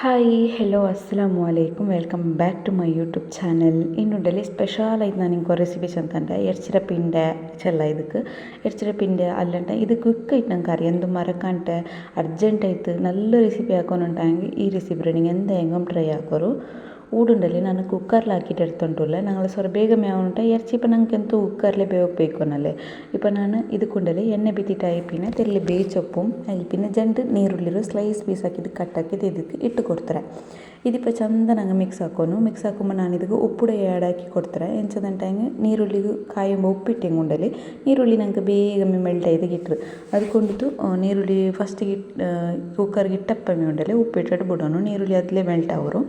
Hi hello ಅಸ್ಸಲಾಮು ಅಲೈಕುಮ್ welcome back to my YouTube channel ಇನ್ನುಂಡಲ್ಲಿ ಸ್ಪೆಷಲಾಗಿ ನಾನು ಇಂಕೊ recipes ಅಂತಂದ್ರೆ ಎರ್ಚಿರ ಪಿಂಡೆ ಚೆಲ್ಲ ಇದಕ್ಕೆ ಎರ್ಚಿರ ಪಿಂಡೆ ಅಲ್ಲಂಟ ಇದು ಕ್ವಿಕ್ ಐಟ್ ನಂಗೆ ಕರಿ ಎಂದು ಮರಕಂಟೆ ಅರ್ಜೆಂಟ್ ಆಯ್ತು നല്ല ರೆಸಿಪಿ ಹಾಕೋನುಂಟಾಂಗಿ ಈ ರೆಸಿಪಿ ರನ್ನಿಂಗ್ ಎಂದ ಹೆಂಗಮ್ ಟ್ರೈ ಹಾಕೋರು ಊಡುಂಡಲ್ಲಿ ನಾನು ಎಡ್ತೊಂಟುಲ್ಲ ನಂಗಳ ಸ್ವರ ಬೇಗ ಮೇವುಂಟ ಎರ್ಚಿ ಇಪ್ಪ ನಂಗೆ ಎಂತೂ ಕುಕ್ಕರ್ಲೆ ಬೇವಬೇಕು ಅನ್ನಲೆ ಇಪ್ಪ ನಾನು ಇದಕ್ಕುಂಡಲ್ಲಿ ಎಣ್ಣೆ ಬಿತ್ತಿಟ್ಟು ಐಪಿನ ತೆಲ್ಲಿ ಬೇಚೊಪ್ಪು ಐಪಿನ ಜಂಡು ನೀರುಳ್ಳಿರು ಸ್ಲೈಸ್ ಪೀಸ್ ಹಾಕಿದ್ದು ಕಟ್ ಹಾಕಿದ್ದು ಇದಕ್ಕೆ ಇಟ್ಟು ಕೊಡ್ತಾರೆ. ಇದಿಪ್ಪ ಚಂದ ನಂಗೆ ಮಿಕ್ಸ್ ಹಾಕೋನು. ಮಿಕ್ಸ್ ಹಾಕೊಂಬ ನಾನು ಇದಕ್ಕೆ ಉಪ್ಪುಡೆ ಆ್ಯಡ್ ಹಾಕಿ ಕೊಡ್ತಾರೆ. ಎಂಚದಂಟಂಗೆ ನೀರುಳ್ಳಿಗೂ ಕಾಯಂಬ ಉಪ್ಪಿಟ್ಟು ಉಂಡಲ್ಲಿ, ನೀರುಳ್ಳಿ ನಂಗೆ ಬೇಗ ಮೆಲ್ಟ್ ಇದಕ್ಕೆ ಇಟ್ಟರು ಅದಕ್ಕೊಂಡಿತು ನೀರುಳ್ಳಿ ಫಸ್ಟಿಗೆ ಕುಕ್ಕರ್ಗೆ ಇಟ್ಟಪ್ಪಮೆ ಉಂಡಲ್ಲಿ ಉಪ್ಪಿಟ್ಟು ಬಿಡೋನು ನೀರುಳ್ಳಿ ಅದಲೇ ಮೆಲ್ಟ್ ಅವರು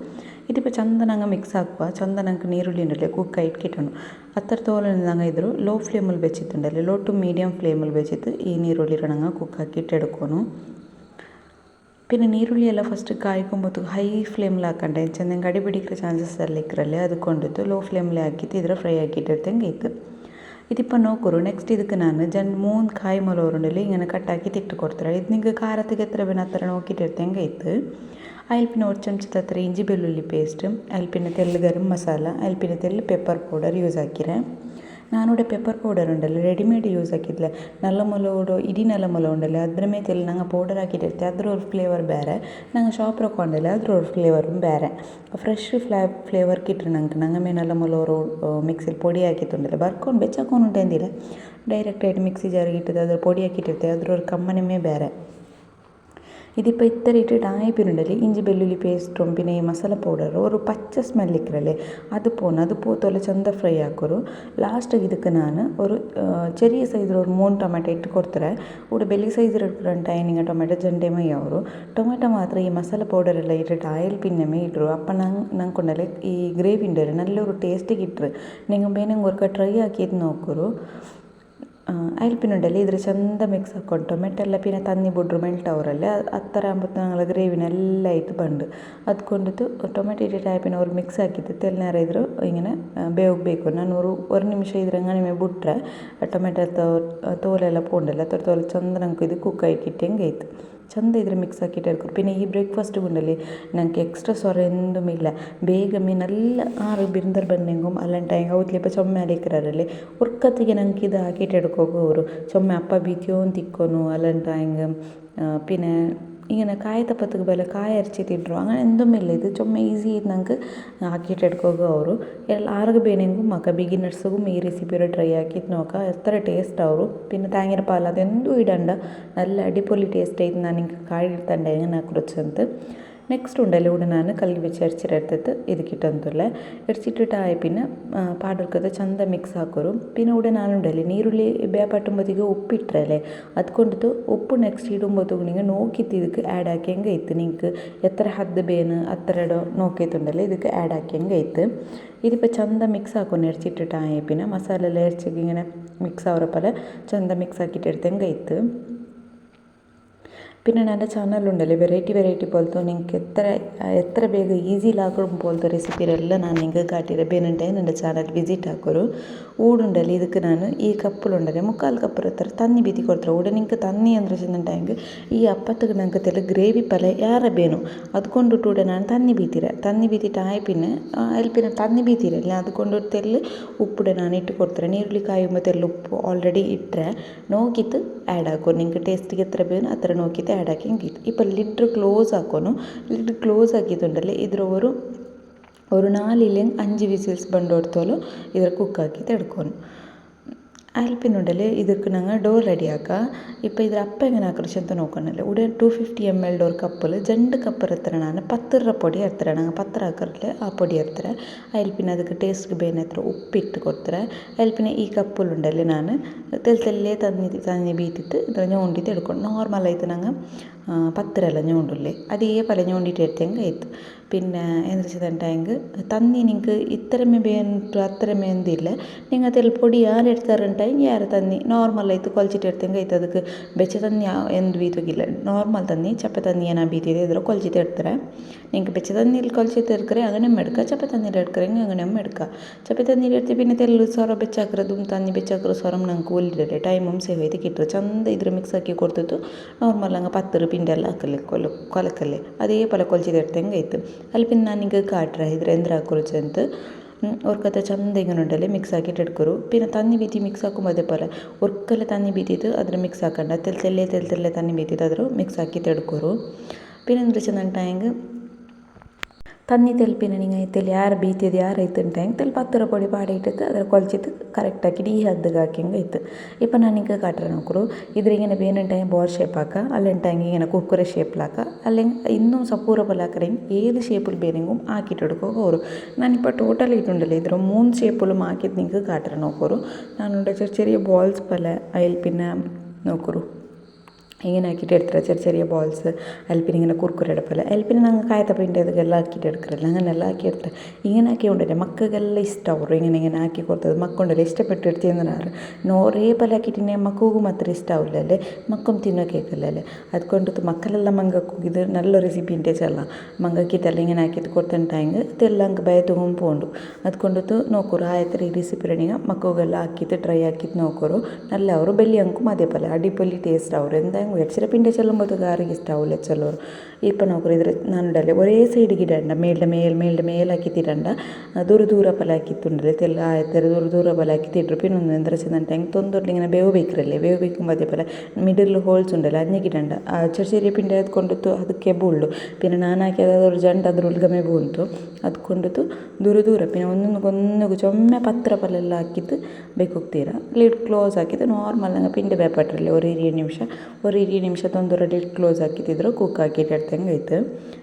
ಇದೀಪ ಚಂದನಂಗೆ ಮಿಕ್ಸ್ ಹಾಕುವ ಚಂದನಂಗೆ ನೀರುಳ್ಳಿ ಉಂಡಲೆ ಕುಕ್ಕ ಇಟ್ಕಿಟ್ಟನು ಅತ್ತರ ತೋಲನಂಗೆ ಇದ್ರು ಲೋ ಫ್ಲೇಮಲ್ಲಿ ಬೆಚ್ಚಿತ್ತುಂಡಲೆ ಲೋ ಟು ಮೀಡಿಯಂ ಫ್ಲೇಮಲ್ಲಿ ಬೆಚ್ಚಿತ್ತು ഈ നീരുള്ളിരണങ്ങ കുക്കാക്കിയിട്ടെടുക്കുന്നു പിന്നെ നീരുള്ളിയെല്ലാം ഫസ്റ്റ് കായ്ക്കുമ്പോൾ ഹൈ ഫ്ലെയിമിലാക്കണ്ട ചെന്നെങ്കിൽ അടി പിടിക്കുന്ന ചാൻസസ് എല്ലാം ഇക്കറല്ലേ അത് കൊണ്ടിട്ട് ലോ ഫ്ലെയിമിലാക്കിയിട്ട് ഇതിൽ ഫ്രൈ ആക്കിയിട്ടെടുത്തെങ്കിൽ ഇത് ഇതിപ്പോൾ നോക്കൂറു നെക്സ്റ്റ് ഇതിക്ക് ഞാൻ ജൻ മൂന്ന് കായ് മുളകുരുണ്ടിൽ ഇങ്ങനെ കട്ടാക്കി തിട്ട് കൊടുത്തരാം ഇത് നിങ്ങൾക്ക് കാരത്തേക്ക് എത്ര വേണം അത്ര നോക്കിയിട്ടെടുത്തെങ്കിൽ ഇത് അതിൽ പിന്നെ ഒരു ಚಮಚದ ಹತ್ರ ಇಂಜಿ ಬೆಳ್ಳುಳ್ಳಿ ಪೇಸ್ಟ್ ಅಲ್ಲಿ ಪಿನ್ನ ತೆಲ್ಲ ಗರಂ ಮಸಾಲ ಅಲ್ಲಿ ಪಿನ್ನ ತೆಲ್ಲ ಪೆಪ್ಪರ್ ಪೌಡರ್ ಯೂಸ್ ಹಾಕಿರೆ ನಾನೂಡೆ ಪೆಪ್ಪರ್ ಪೌಡರ್ ಉಂಡಲ್ಲ ರೆಡಿಮೇಡ್ ಯೂಸ್ ಹಾಕಿದ್ಲೆ ನಲ್ಲ ಮೊಲೋಡು ಇಡೀ ನಲ್ಲ ಮೊಲ ಉಂಡಲ್ಲ ಅದ್ರ ಮೇಲೆ ತೆಲ್ಲ ನಂಗೆ ಪೌಡರ್ ಹಾಕಿಟ್ಟಿರ್ತೆ ಅದ್ರ ಒಂದು ಫ್ಲೇವರ್ ಬೇರೆ ನಂಗೆ ಶಾಪ್ ರೊಕ್ಕೊಂಡಲ್ಲ ಅದ್ರ ಒಂದು ಫ್ಲೇವರ್ ಬೇರೆ ಫ್ರೆಶ್ ಫ್ಲೇ ಫ್ಲೇವರ್ ಕಿಟ್ರೆ ನಂಗೆ ನಂಗೆ ಮೇ ನಲ್ಲ ಮೊಲೋರು ಮಿಕ್ಸಿಲಿ ಪೊಡಿ ಹಾಕಿತ್ತುಂಡಲ್ಲ ಬರ್ಕೊಂಡು ಬೆಚ್ಚಾಕೊಂಡು ಉಂಟಂದಿಲ್ಲ ಡೈರೆಕ್ಟ್ ಮಿಕ್ಸಿ ಜಾರಿಗೆ ಇಟ್ಟಿದ್ದೆ ಅದ್ರ ಪೊಡಿ ಹಾಕಿಟ್ಟಿರ್ತೆ ಅದ್ರ ಕಮ್ಮನೇ ಬೇರೆ ഇതിപ്പോൾ ഇത്ര ഇട്ടിട്ട് ആയപ്പിനുണ്ടല്ലേ ഇഞ്ചി വെല്ലുള്ളി പേസ്റ്റും പിന്നെ ഈ മസാല പൗഡർ ഒരു പച്ച സ്മെല്ലിക്കറല്ലേ അത് പോന്ന് അത് പോത്തോലെ ಚಂದ ಫ್ರೈ ಹಾಕೋರು ಲಾಸ್ಟಿಗೆ ಇದಕ್ಕೆ ನಾನು ഒരു ചെറിയ സൈസിൽ ഒരു മൂന്ന് ടൊമാറ്റോ ഇട്ട് ಕೊಡ್ತಾರೆ ഇവിടെ വലിയ സൈസിൽ എടുക്കുന്ന ടൈനിങ് ടൊമാറ്റോ ಜಂಡೆಮೈ ಅವರು ಟೊಮೆಟೊ ಮಾತ್ರ ಈ ಮಸಾಲ ಪೌಡರ್ ಎಲ್ಲ ಇಟ್ಟಿಟ್ಟು ಆಯಿಲ್ ಪಿನ್ನಮೇ ಇಟ್ಟರು ಅಪ್ಪ ನಂಗೆ ನಂಗೆ ಕೊಂಡಲ್ಲಿ ಈ ಗ್ರೇವಿ ಉಂಡಲ್ಲಿ ನಲ್ಲೊರು ಟೇಸ್ಟಿಗೆ ಇಟ್ಟರು നിങ്ങൾ ಬೇನಂಗೆ ಒರ್ಕ ಟ್ರೈ ಹಾಕಿದ್ದು ನೋಕೋರು അയൽപ്പിനുണ്ടല്ലേ ഇതിൽ ചെന്ത മിക്സ് ആക്കോട്ടോ മെറ്റല്ല പിന്നെ തന്നി പൊടറ് മെൽട്ടാവറല്ലേ അത്ര ആകുമ്പോൾ ഞങ്ങൾ ഗ്രേവിനെല്ലാം ഇത് പണ്ട് അത് കൊണ്ടിട്ട് ടൊമാറ്റോ ഇട്ടിട്ട് പിന്നെ ഒരു മിക്സ് ആക്കിയിട്ട് തെല്ലേറെ ഇതിൽ ഇങ്ങനെ ബേഗ് ബേക്കും ഞാൻ ഒരു ഒരു നിമിഷം ഇതിൽ അങ്ങനെ ബുട്ടറ ടൊമാറ്റോ തോലെല്ലാം പോകണ്ടല്ലോ അത്ര തോലെ ചെന്ത ഞങ്ങൾക്ക് ഇത് കുക്കായി കിട്ടിയെങ്കിൽ ಚಂದ ಇದ್ರೆ ಮಿಕ್ಸ್ ಹಾಕಿಟ್ಟು ಇರ್ಕೊಂಡು പിന്നെ ಈ ಬ್ರೇಕ್ಫಾಸ್ಟ್ ಉಂಡಲ್ಲಿ ನಂಗೆ ಎಕ್ಸ್ಟ್ರಾ ಸೊರ ಎಂದುം ಇಲ್ಲ ಬೇಗಮೆ നല്ല ആറ് ബിരുദർ ബണ്ടെങ്കും അല്ലാണ്ട് അവത്തില് ഇപ്പോൾ ചുമ അലിക്കറല്ലേ ഉറക്കത്തിക്ക് ഞങ്ങൾക്ക് ഇത് ആക്കിയിട്ട് എടുക്കുക ഒരു ചുമ അപ്പ ബീത്തിയോന്ന് തിക്കോന്നു അല്ലാണ്ട് ಹಿಂಗೆ പിന്നെ ഇങ്ങനെ ಕಾಯಿತಪ್ಪತ್ತಿಗೆ പോലെ കായ ಅರ್ಚಿ ತಿಂದರು അങ്ങനെ എന്തുമില്ല. ഇത് ചുമ ഈസി ആയിട്ട് നമുക്ക് ആക്കിയിട്ട് എടുക്കുക ಅವರು ಎಲ್ಲ ആർക്ക് വേണമെങ്കിലും മക്ക ബിഗിനേഴ്സും ഈ റെസിപ്പി ഒരു ട്രൈ ആക്കിയിട്ട് നോക്കാം. എത്ര ടേസ്റ്റ് ആവും പിന്നെ തേങ്ങര പാലാതെ എന്തും ഇടണ്ട. നല്ല അടിപൊളി ടേസ്റ്റ് ആയിട്ട് ഞാൻ നിങ്ങൾക്ക് കായ് എടുത്തണ്ട എങ്ങനെ കുറിച്ചെന്ന് ಉಂಡಲ್ಲಿ ಕೂಡ ನಾನು ಕಲ್ಲಿಗೆ ಬೆಚ್ಚಿ ಎರ್ಚಿರೆಡ್ತದ್ದು ಇದಕ್ಕಿಟ್ಟಂತುಲ್ಲ ಎರ್ಚಿಟ್ಟಿಟ್ಟು ಆಯ್ പിന്നെ പാടെടുക്കത്ത് ചന്ത മിക്സ് ആക്കൊരു പിന്നെ ഇവിടെ നാനുണ്ടല്ലേ നീരുള്ളി ಬೇಪಟ್ಟುಂಬತ್ತಿಗೆ ಉಪ್ಪಿಟ್ರಲೆ ಅದ್ಕೊಂಡಿತ್ತು ಉಪ್ಪು ನೆಕ್ಸ್ಟ್ ಇಡುಂಬತ್ತಿಗೆ ನಿಂಗೆ ನೋಕಿತ್ತು ಇದಕ್ಕೆ ಆ್ಯಡ್ ಹಾಕಿಯಂಗೆ ಐತೆ ನಿಂಗೆ ಎತ್ತರ ಹದ್ದು ಬೇನು ಹತ್ತರ ನೋಕೈತುಂಡಲ್ಲ ಇದಕ್ಕೆ ಆ್ಯಡ್ ಹಾಕಿಯಂಗೆ ಐತೆ ഇതിപ്പോൾ ചന്ത മിക്സ് ആക്കുന്നു എരിച്ചിട്ടിട്ട് ആയ പിന്നെ മസാല എല്ലാം എരിച്ചിട്ട് ഇങ്ങനെ മിക്സ് ആവുന്ന പോലെ ചന്ത മിക്സ് ആക്കിയിട്ട് എടുത്തെങ്കിൽ ഇത്ത് പിന്നെ എന്റെ ചാനലുണ്ടല്ലേ വെറൈറ്റി വെറൈറ്റി പോലത്തെ നിങ്ങൾക്ക് എത്ര എത്ര വേഗം ഈസിയിലാക്കും പോലത്തെ റെസിപ്പികളെല്ലാം ഞാൻ നിങ്ങൾക്ക് കാട്ടിയത് പിന്നെ എന്റെ ചാനൽ വിസിറ്റ് ആക്കൊരു ഊടുണ്ടല്ലേ ഇതൊക്കെ ഞാൻ ഈ കപ്പിലുണ്ടല്ലേ മുക്കാൽ കപ്പ് എത്ര തന്നി ഭീതി കൊടുത്തു ഊടെ. നിങ്ങൾക്ക് തന്നി എന്ന് വെച്ചിട്ടുണ്ടെങ്കിൽ ഈ അപ്പത്തേക്ക് ഞങ്ങൾക്ക് തല ഗ്രേവി പല ഏറെ വേണം അതുകൊണ്ടിട്ടൂടെ ഞാൻ തന്നി ഭീതിര തന്നി ഭീതിട്ടായ പിന്നെ അതിൽ പിന്നെ തന്നി ഭീതിര അല്ലേ അതുകൊണ്ട് തെല്ല് ഉപ്പിടെ ഞാൻ ഇട്ട് കൊടുത്തു നീരുള്ളി കായുമ്പോൾ തെല്ലുപ്പ് ഓൾറെഡി ഇട്ടേ നോക്കിയിട്ട് ആഡ് ആക്കും. നിങ്ങൾക്ക് ടേസ്റ്റിക്ക് എത്ര വേണം അത്ര നോക്കി ಆ್ಯಡ್ ಹಾಕಿ ಹಿಂಗೆ ഇപ്പോൾ ലിഡ് ക്ലോസ് ആക്കുന്നു ലിഡ് ക്ലോസ് ആക്കിയിട്ടുണ്ടല്ലേ ഇതിൽ ഒരു ഒരു നാലിലെ അഞ്ച് വിസിൽസ് ಬಂಡೋಡ್ತೋಲು ಇದರ ಕುಕ್ ಹಾಕಿ ಆಲ್ಪಿನೊಡೆಲೆ ಇದಕ್ಕೆ ನಂಗೆ ಡೋ ರೆಡಿಯಾಕ ഇപ്പം ಇದರ അപ്പ എങ്ങനെ ആക്കരിച്ചെന്ന് നോക്കണല്ലേ? ഇവിടെ ടു ഫിഫ്റ്റി എം എൽ ഒരു കപ്പിൽ രണ്ട് കപ്പ് എത്തരണാണ് പത്തര പൊടി എത്തറ ഞങ്ങൾ പത്തര ആക്കറില്ല ആ പൊടി എത്തറ അതിൽ പിന്നെ അതൊക്കെ ടേസ്റ്റ് ബേന എത്ര? ഉപ്പിട്ട് കൊടുത്തറ അതിൽ പിന്നെ ഈ കപ്പിലുണ്ടല്ലേ ഞാൻ തെൽ തെല്ലേ തന്നി തന്നി ബീറ്റിട്ട് ഇത്ര ഞോണ്ടിട്ട് എടുക്കണം. നോർമലായിട്ട് ഞങ്ങൾ പത്തിരല്ല ഞൂണ്ടില്ലേ അതേ പോലെ ഞൂണ്ടിട്ട് എടുത്തെങ്കിൽ ಆಯಿತು പിന്നെ എന്ത് ചെയ്തിട്ടുണ്ടെങ്കിൽ തന്നി നിങ്ങൾക്ക് ഇത്രമേ വേണ്ടു അത്രമേ എന്തില്ല. നിങ്ങൾ അതിൽ പൊടി ആര് എടുത്താറുണ്ടെങ്കിൽ യാറ് തന്നി? നോർമൽ ആയിട്ട് കൊലച്ചിട്ട് എടുത്തെങ്കിൽ ಆಯ್ತು ಅದಕ್ಕೆ ಬೆಚ್ಚ ತನ್ನಿ ಎಂದು ಬೀತೋಗಿಲ್ಲ ನಾರ್ಮಲ್ തന്നി ಚಪ್ಪೆ ತನ್ನಿ ಏನೋ ಬೀತಿದೆ ಇದರ ಕೊಲಚಿತ എടുത്തರೆ നിങ്ങൾക്ക് വെച്ച് തന്നിയിൽ കുലച്ചിട്ട് തീർക്കറേ അങ്ങനെ എടുക്കുക ചപ്പ തന്നിയിൽ എടുക്കറെങ്കിൽ അങ്ങനെ എടുക്കുക ചപ്പ തന്നിയിൽ എടുത്ത് പിന്നെ തെല്ലു സൊറ ബെച്ചാക്കറതും തന്നി ബെച്ചാക്കറ സ്വറം ഞങ്ങൾക്ക് ഒല്ലിടല്ലേ? ടൈമും സേവ് ചെയ്ത് കിട്ടും. ചന്ത ഇതിൽ മിക്സ് ആക്കി കൊടുത്തിട്ട് നോർമൽ അങ്ങ് പത്ത് పిండి ಹಾಕಲೆ ಕೊಲ, ಕೊಲಕಲ್ಲೆ. ಅದೇ ಪಲ ಕೊಲ್ಚಿದ ಇರ್ತಂಗೈತೆ ಅಲ್ಲಿ ಪಿನ್ ನಾನು ಹಿಂಗೆ ಕಾಟ್ರೆ ಇದ್ರೆಂದ್ರೆ ಅಂತ. ಅವ್ರ ಕತೆ ಚಂದ ಹಿಂಗೆ ನೋಡಲ್ಲಿ ಮಿಕ್ಸ್ ಹಾಕಿ ಇಟ್ಕೊರು ಪಿನ ತನ್ನಿ ಬೀತಿ ಮಿಕ್ಸ್ ಹಾಕೊಂಬೋದೇ ಪಲ. ಒರ್ಕಲ್ಲೇ ತನ್ನಿ ಬೀತಿತ್ತು, ಅದ್ರ ಮಿಕ್ಸ್ ಹಾಕಂಡ. ತೆಲ್ ತೆಲ್ಲೆ ತೆಲ್ ತೆಲ್ಲೆ ತನ್ನಿ ಬೀತಿತ್ತು, ಅದ್ರ ಮಿಕ್ಸ್ ಹಾಕಿ ತೆಡ್ಕೊರು. ಪಿನಂದ್ರೆ ಚಂದ ಟೈಂಗ್ தண்ணி தெளிப்பின நீங்கள் தெளி ಯಾರು ಬೀತಿದ್ದು ಯಾರು ಐತಂತ ಹೆಂಗೆ ತೆಲ್ ಪತ್ತಿರ ಪೊಡಿ ಪಾಡಿ ಇಟ್ಟಿತ್ತು ಅದರ ಕೊಲ್ಚಿತ್ತು ಕರೆಕ್ಟಾಗಿ ಡೀ ಹದ್ದಿಗೆ ಹಾಕಿಂಗೆ ಐತೆ ಇಪ್ಪ ನಾನು ಹಿಂಗೆ ಕಾಟ್ರೆ ನೋಕರು ಇದ್ರಿಗೇನೆ ಬೇನಂಟಂಗೆ ಬಾಲ್ ಶೇಪ್ ಹಾಕ ಅಲ್ಲಂಟಂಗೆ ಇങ്ങനെ കുക്കറ ഷേപ്പിലാക്ക അല്ലെങ്കിൽ ഇന്നും സപ്പൂറ പലാക്കറയും ഏത് ഷേപ്പിൽ വേണമെങ്കിലും ആക്കിയിട്ടെടുക്കുക ഓറും ഞാനിപ്പോൾ ടോട്ടൽ ഇട്ടുണ്ടല്ലോ ഇതിൽ മൂന്ന് ഷേപ്പിലും ആക്കി നിങ്ങൾക്ക് കാട്ടണം നോക്കൂ. ഞാനുണ്ട് ചെറിയ ബോൾസ് പോലെ അതിൽ പിന്നെ നോക്കൂ. ഇങ്ങനെ ആക്കിയിട്ട് എടുത്തിട്ട് ചെറിയ ചെറിയ ബോൾസ് അതിൽ പിന്നെ ഇങ്ങനെ കുർക്കുരെ എടുപ്പല്ല അതിൽ പിന്നെ ഞങ്ങൾ കായത്തപ്പിൻ്റെ ഇതൊക്കെല്ലാം ആക്കിയിട്ട് എടുക്കറില്ല അങ്ങനെല്ലാം ആക്കി എടുത്തിട്ട് ഇങ്ങനെ ആക്കി കൊണ്ടില്ല മക്കൾക്കെല്ലാം ഇഷ്ടമാവും ഇങ്ങനെ ഇങ്ങനെ ആക്കി കൊടുത്തത് മക്കളുണ്ടല്ലോ ഇഷ്ടപ്പെട്ട് എടുത്ത് തിന്നാറ് നോറേ പല ആക്കിയിട്ട് മക്കൾക്കും അത്ര ഇഷ്ടാവില്ല അല്ലേ മക്കും തിന്നോ കേൾക്കില്ലല്ലേ അതുകൊണ്ട് മക്കളെല്ലാം ಮಂಗಕ್ಕೂ ಇದು നല്ല ರೆಸಿಪಿ ಇಂಟೆ ಚೆಲ್ಲ ಮಂಗಕ್ಕಿತ್ತೆಲ್ಲ ಹಿಂಗೆ ಹಾಕಿದ್ದು ಕೊಡ್ತಂಟಾಂಗೆ ಇದೆಲ್ಲ ಹಂಗೆ ಬಯ ತೊಗೊಂಡು ಪೋಂಡು ಅದ್ಕೊಂಡದ್ದು ನೋಕೋರು ಆಯ್ತು ಈ ರೆಸಿಪಿ ರೆಡಿಗ ಮಕ್ಕಳಿಗೆಲ್ಲ ಹಾಕಿದ್ದು ಡ್ರೈ ಹಾಕಿದ್ದು ನೋಕೋರು നല്ല ಅವರು ಬೆಲ್ಲಿ ಅಂಕು ಅದೇ ಪಲ್ಯ ಅಡಿಪೊಲಿ ಟೇಸ್ಟ್ ಅವರು ಎಂದ മുഴച്ചിര പിന്നെ ചെല്ലുമ്പോൾ കാറിക്ക് സ്റ്റൗവിൽ ചെല്ലും ഇപ്പം നോക്കുന്നത് നണ്ടല്ലേ ഒരേ സൈഡിക്ക് ഇടണ്ട മേളുടെ മേൽ മേളുടെ മേലാക്കി തിടണ്ട ದೂರ ದೂರ ಪಲಾಕಿ ತುಂಡ್ರೆ ತೆಲ್ಲ ಆಯ್ತಾರೆ ದೂರ ದೂರ ಪಲಾಕಿ ತಿಡ್ರು ಪಿನ್ನೊಂದು ಎಂದ್ರೆ ಚೆಂದಂಟ ಹೆಂಗೆ ತೊಂದೊಟ್ಟು ಇങ്ങനെ ಬೇವು ಬೇಕ್ರಲ್ಲೇ ಬೇವು ಬೇಕು ಮಧ್ಯೆ ಪಲ ಮಿಡಲ್ ಹೋಲ್ಸ್ ಉಂಡಲ್ಲ ಅದ್ನಿಗಿಡಂಡ ಚರ್ಚೆರಿ ಪಿಂಡಿ ಎದ್ಕೊಂಡಿತ್ತು ಅದಕ್ಕೆ ಬೂಳ್ಳು ಪಿನ್ನ ನಾನು ಹಾಕಿದ ಅದ್ರ ಜಂಟ ಅದ್ರ ಉಳ್ಗಮೆ ಬೂಂತು. ಅದ್ಕೊಂಡಿತ್ತು ದೂರ ದೂರ ಪಿನ್ನ ಒಂದೊಂದು ಒಂದೊಂದು ಚೊಮ್ಮೆ ಪತ್ರ ಪಲ್ಲೆಲ್ಲ ಹಾಕಿದ್ದು ಬೇಕು ಹೋಗ್ತೀರ ಕ್ಲೋಸ್ ಹಾಕಿದ್ದು ನಾರ್ಮಲ್ ನಂಗೆ ಪಿಂಡೆ ಬೇಪಟ್ರಲ್ಲಿ ಒಂದು ಇರಿ ನಿಮಿಷ ಒಂದು ಇರಿ ನಿಮಿಷ ತೊಂದರೆ ಲಿಡ್ ಕ್ಲೋಸ್ ಹಾಕಿದ್ದಿದ್ರು ಕುಕ್ ಹಾಕಿಟ್ಟು ಬೇಕಾಗೈತೆ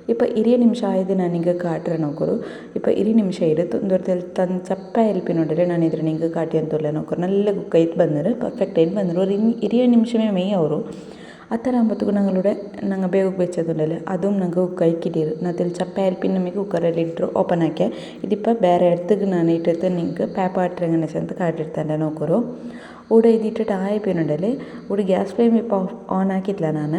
ಇಪ್ಪ ಹಿರಿಯ ನಿಮಿಷ ಆಯ್ದು ನನಗೆ ಕಾಟ್ರೆ ನೋಕರು ಇಪ್ಪ ಹಿರಿಯ ನಿಮಿಷ ಇಡು ತುಂದೊರ್ತಲ್ಲಿ ತನ್ನ ಚಪ್ಪ ಹೆಲ್ಪಿ ನೋಡಿದ್ರೆ ನಾನು ಇದ್ರೆ ನಿಂಗೆ ಕಾಟಿ ಅಂತಲ್ಲ ನೋಕರು ನಲ್ಲ ಕೈತ್ ಬಂದರೆ ಪರ್ಫೆಕ್ಟ್ ಐದು ಬಂದರು ಅವ್ರು ಇನ್ನು ಹಿರಿಯ ನಿಮಿಷವೇ മെയ് ಅವರು ആ ಥര ആകുമ്പോഴത്തേക്കും ഞങ്ങളുടെ ഞങ്ങൾ ബേഗ് വെച്ചതുണ്ടല്ലേ അതും ഞങ്ങൾ കൈക്കിട്ടിരു അതിൽ ചപ്പയൽ പിന്നെ നമുക്ക് കുക്കറിൽ ഇട്ട് ഓപ്പൺ ആക്കിയാൽ ഇതിപ്പോൾ വേറെ എടുത്ത് നാണിട്ടത്ത് നിങ്ങൾക്ക് പേപ്പർ ഇട്ടിറങ്ങണ സ്ഥലത്ത് കാട്ടിരുത്തന്നെ നോക്കുമോ ഇവിടെ എഴുതിയിട്ട് താഴെ പേരുണ്ടല്ലേ ഇവിടെ ഗ്യാസ് ഫ്ലെയിം ഇപ്പോൾ ഓൺ ആക്കിയിട്ടില്ല ഞാൻ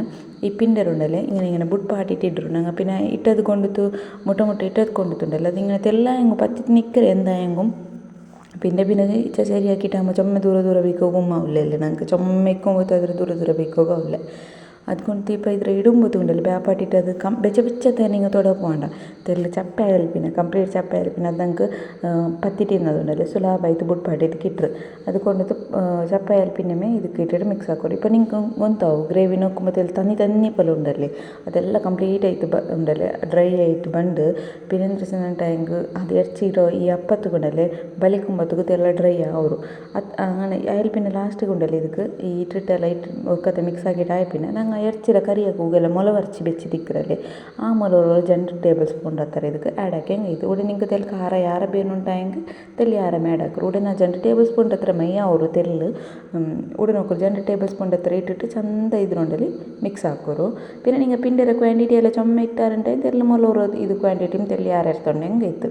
ഇപ്പിന്റെ ഉണ്ടല്ലേ ഇങ്ങനെ ഇങ്ങനെ ബുഡ് പാട്ടിട്ട് പിന്നെ ഇട്ടത് കൊണ്ടിട്ട് മുട്ട മുട്ട ഇട്ടത് കൊണ്ടുത്തുണ്ടല്ലോ? അതിങ്ങനത്തെ എല്ലാം എങ്ങും പറ്റി നിൽക്കുക എന്തായെങ്കിലും പിന്നെ പിന്നെ ഇച്ച ശരിയാക്കിയിട്ടാകുമ്പോൾ ചുമ്മ ദൂരെ ദൂരെ ബേക്കോകും ആവില്ലല്ലേ നമുക്ക് ചുമ്മയ്ക്കും പോയി ദൂരെ ദൂരെ ബേക്കോകാവില്ല അതുകൊണ്ട് ಇಪ್ಪ ಇದ್ರ ഇടുമ്പോൾ ಉಂಡಲ್ಲ ബാപ്പാട്ടിട്ട് അത് കം ಕಂ വെച്ച ಬೆಚ್ಚತೆ ഇങ്ങനെ ತೊಡ പോകണ്ട. ತೆಲ್ಲ ಚಪ್ಪೆ പിന്നെ കംപ്ലീറ്റ് ಚಪ್ಪೆ പിന്നെ അത് നമുക്ക് പത്തിട്ടിരുന്നതുണ്ടല്ലോ. ಸುಲಭ ಆಯಿತು കിട്ടും അത് ಕಿಟ್ರು അതുകൊണ്ട് പിന്നെ ഇത് കിട്ടിയിട്ട് മിക്സ് ആക്കും ഇപ്പം നിങ്ങൾക്ക് ഗൊന്താവും ഗ്രേവി നോക്കുമ്പോൾ തന്നി തന്നി പോലെ ഉണ്ടല്ലേ? അതെല്ലാം കംപ്ലീറ്റ് ആയിട്ട് ഉണ്ടല്ലേ? ഡ്രൈ ആയിട്ട് ബണ്ട്. പിന്നെ എന്താ ടാങ്ക് അത് ഇറച്ചിയിലോ ഈ അപ്പത്ത് കൊണ്ടല്ലേ ബലിക്കുമ്പത്തേക്ക് ഇതെല്ലാം ഡ്രൈ ആവും അങ്ങനെ അയൽ പിന്നെ ലാസ്റ്റ് കൊണ്ടല്ലേ ഇതൊക്കെ? ഈ ഇട്ടിട്ടെല്ലാം ഇട്ട് ഒക്കെ മിക്സ് ആക്കിയിട്ടായ പിന്നെ ഞങ്ങൾ ಎರ್ಚಿರ ಕರಿಯಾಕ ಹೋಗಲ್ಲ ಮೊಲವರ್ಚಿ ಬೆಚ್ಚಿ ದಿಕ್ಕರಲ್ಲಿ ಆ ಮೊಲವರು രണ്ട് ടേബിൾ സ്പൂൺ ಹತ್ತರ ಇದಕ್ಕೆ ಆ್ಯಡ್ ಹಾಕಿ ಹೆಂಗೆ ಇದು ಉಡೆ ನಿಂಗೆ ತೆಲ್ ಖಾರ ಯಾರ ಬೇನುಂಟ ಹೆಂಗೆ ತೆಲ್ಲಿ ಯಾರ ಮ್ಯಾಡ್ ಹಾಕ್ರು ಉಡೆ ನಾ ಜಂಡು ಟೇಬಲ್ ಸ್ಪೂನ್ ಹತ್ರ ಮೈ ಅವರು ತೆಲ್ಲು ಉಡೆ ನೋಕರು ಜಂಡು ಟೇಬಲ್ ಸ್ಪೂನ್ ಹತ್ರ ಇಟ್ಟಿಟ್ಟು ಚಂದ ಇದ್ರೊಂಡಲ್ಲಿ ಮಿಕ್ಸ್ ಹಾಕೋರು പിന്നെ നിങ്ങൾ പിണ്ടര ക്വാണ്ടിറ്റി എല്ലാം ചുമ ഇട്ടാറുണ്ട് തെല്ല് മുളക് ഇത് ക്വാണ്ടിറ്റിയും തെല്ല് ആരെടുത്തോണ്ട് ಹೆಂಗೆ ಇತ್ತು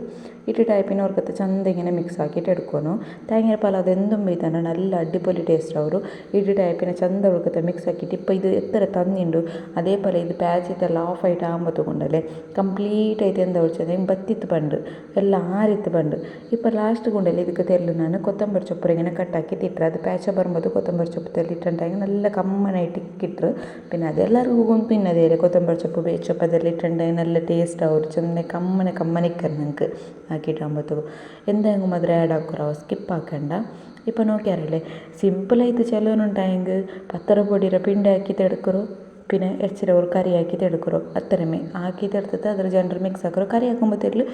ഇട്ടിട്ടായി പിന്നെ ഓർക്കത്ത് ചന്ത ഇങ്ങനെ മിക്സ് ആക്കിയിട്ട് എടുക്കുന്നു തേങ്ങ പാൽ അതെന്തും പോയിത്തന്നെ നല്ല അടിപൊളി ടേസ്റ്റ് ಅವರು ഇട്ടിട്ടായി പിന്നെ ചന്ത ഉൾക്കത്തെ മിക്സ് ആക്കിയിട്ട് ഇപ്പോൾ ഇത് എത്ര തന്നിട്ടുണ്ട് അതേപോലെ ഇത് ಇದು ಪ್ಯಾಚ್ ಇತ್ತೆಲ್ಲ ಆಫ್ ಆಯಿಟ್ ಆಂಬೊತ್ತು ಕೊಂಡಲೆ ಕಂಪ್ಲೀಟ್ ಐತೆ ಎಂದ ಒಳ್ಚೆದ ಬತ್ತಿತ್ತು ಪಂಡ್ ಎಲ್ಲ ಆರಿತ್ತು ಪಂಡ್ ಇಪ್ಪ ಲಾಸ್ಟ್ ಗುಂಡಲ್ಲಿ ಇದಕ್ಕೆ ತೆಲ್ಲು ನಾನು ಕೊತ್ತಂಬರಿ ಚೊಪ್ಪರಿಗಿನ ಕಟ್ಟಾಕಿ ತಿಟ್ಟರೆ ಅದು ಪ್ಯಾಚ ಬರುಬೋದು ಕೊತ್ತಂಬರಿ ಚೊಪ್ಪು നല്ല കമ്മനായിട്ട് കിട്ടും പിന്നെ അതെല്ലാവർക്കും കൊണ്ട് തിന്നതേലെ കൊത്തമ്പരി ചൊപ്പ് ബേച്ചപ്പ് തെല്ലിട്ടുണ്ടെങ്കിൽ നല്ല ടേസ്റ്റ് ആവും. ചെന്നെ കമ്മനെ കമ്മനിക്കാൻ നിങ്ങൾക്ക് ആക്കിയിട്ടാകുമ്പോഴത്തേക്കും എന്തെങ്കിലും മാത്രം ആഡ് ആക്കുറോ സ്കിപ്പ് ആക്കണ്ട. ഇപ്പോൾ നോക്കിയാറില്ലേ സിമ്പിളായിട്ട് ചിലവരുണ്ടായെങ്കിൽ പത്തര പൊടിയുടെ പിണ്ടാക്കിയിട്ട് എടുക്കുറു പിന്നെ എച്ചിലവർ കറിയാക്കിയിട്ട് എടുക്കുറോ? അത്രമേ. ആക്കിയിട്ട് എടുത്തിട്ട് അതൊരു ജെൻഡർ മിക്സ് ആക്കുറോ? കറി ആക്കുമ്പോഴത്തേക്ക്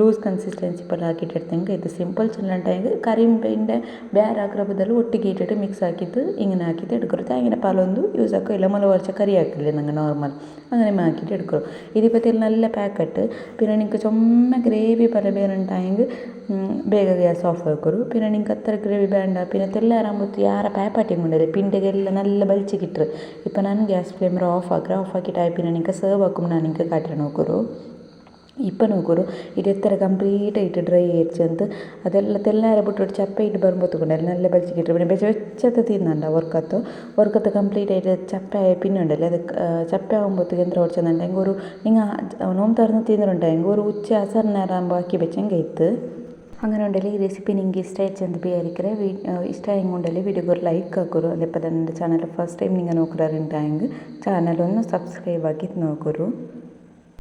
ലൂസ് കൺസിസ്റ്റൻസി പോലെ ആക്കിയിട്ട് എടുത്തെങ്കിൽ ഇത് സിമ്പിൾ ചെല്ലണ്ടെങ്കിൽ കറിന്റെ വേറെ ആക്കുറപ്പത്തിൽ ഒട്ടിക്കിയിട്ടിട്ട് മിക്സ് ആക്കിയിട്ട് ഇങ്ങനെ ആക്കിയിട്ട് എടുക്കുറോ? അങ്ങനെ പലതൊന്നും യൂസ് ആക്കുക ഇല്ല മുളക് കുറച്ച് കറി ആക്കില്ല നിങ്ങൾ നോർമൽ അങ്ങനെ ആക്കിയിട്ട് എടുക്കുറോ? ഇതിപ്പോഴത്തേക്ക് നല്ല പാക്കറ്റ് പിന്നെ നിങ്ങൾക്ക് ചുമ ഗ്രേവി പല വേറുണ്ടായെങ്കിൽ വേഗ ഗ്യാസ് ഓഫ് ആക്കുറു? പിന്നെ നിങ്ങൾക്ക് അത്ര ഗ്രേവി വേണ്ട. പിന്നെ തെല്ലാരാകുമ്പോൾ ഏറെ പാപ്പാട്ടിയും കൊണ്ടുവരും. പിന്നെ എല്ലാം നല്ല വലിച്ച് കിട്ടും. ഇപ്പം ഞാൻ ഗ്യാസ് ഫ്ലെയിം ಕ್ಯಾಮ್ರಾ ಆಫ್ ಆಗ್ರೆ ಆಫ್ ಹಾಕಿ ಟೈಪಿನ ನಿಂಗೆ ಸರ್ವ್ ಹಾಕುಮ್ ನಾನು ನಿಂಗೆ ಕಾಟ್ರೆ ನೋಕುರು ಇಪ್ಪ ನೋಕುರು ಇದು ಎತ್ತರ ಕಂಪ್ಲೀಟ್ ಇಟ್ಟು ಡ್ರೈ ಏರ್ಚಿ ಅಂತ ಅದೆಲ್ಲ ತೆಲ್ಲಾರ ಬಿಟ್ಟು ಚಪ್ಪೆ ಇಟ್ಟು ಬರ್ಬೋದು ತಗೊಂಡಲ್ಲ ನಲ್ಲ ಬೆಳಚಿಗೆ ಇಟ್ಟು ಬಿಡಿ ಬೆಚ್ಚ ಬೆಚ್ಚದ ತಿನ್ನಂಡ ವರ್ಕತ್ತು ವರ್ಕತ್ತು ಕಂಪ್ಲೀಟ್ ಆയിട്ട് ചപ്പ പിന്നുണ്ടല്ലേ അത് ചപ്പ ആകുമ്പോഴത്തേക്ക് എന്താ ഓടിച്ചെന്നുണ്ടെങ്കിൽ ഒരു നിങ്ങൾ നോമ്പ് തുറന്ന് തിന്നിട്ടുണ്ടെങ്കിൽ ഒരു ഉച്ച അസറിനേരാകുമ്പോൾ ആക്കി വെച്ചെങ്കിൽ ഇത്ത് അങ്ങനെ ഉണ്ടെങ്കിൽ ഈ റെസിപ്പി നിങ്ങൾക്ക് ഇഷ്ടമായിട്ട് ചെന്ത് ബിയായിരിക്കും വീ ഇഷ്ടമായി ഉണ്ടെങ്കിൽ വീഡിയോ ലൈക്ക് ആക്കുറു അതേപോലെ തന്നെ എന്റെ ചാനൽ ഫസ്റ്റ് ടൈം നിങ്ങൾ നോക്കുറുണ്ടായെങ്കിൽ ചാനലൊന്ന് സബ്സ്ക്രൈബ് ആക്കി നോക്കുറു